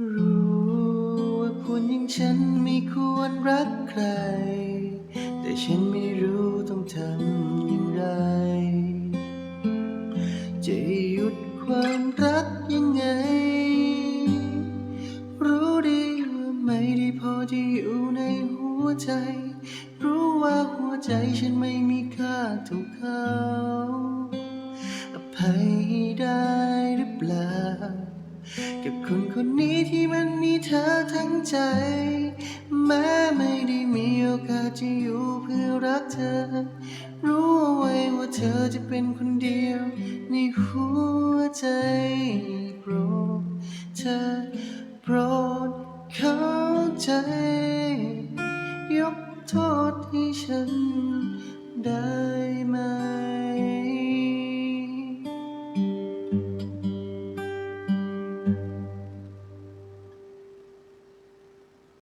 รู้ว่าคนอย่างฉันไม่ควรรักใคร แต่ฉันไม่รู้ต้องทำอย่างไร จะหยุดความรักยังไง รู้ดีว่าไม่ได้พอที่อยู่ในหัวใจ รู้ว่าหัวใจฉันไม่มีค่าเท่าเขาอภัยได้หรือเปล่า กับคนคนนี้ที่มันมีเธอทั้งใจ แม้ไม่ได้มีโอกาสจะอยู่เพื่อรักเธอ รู้เอาไว้ว่าเธอจะเป็นคนเดียว ในหัวใจโปรดเธอโปรดเข้าใจ ยกโทษให้ฉันได้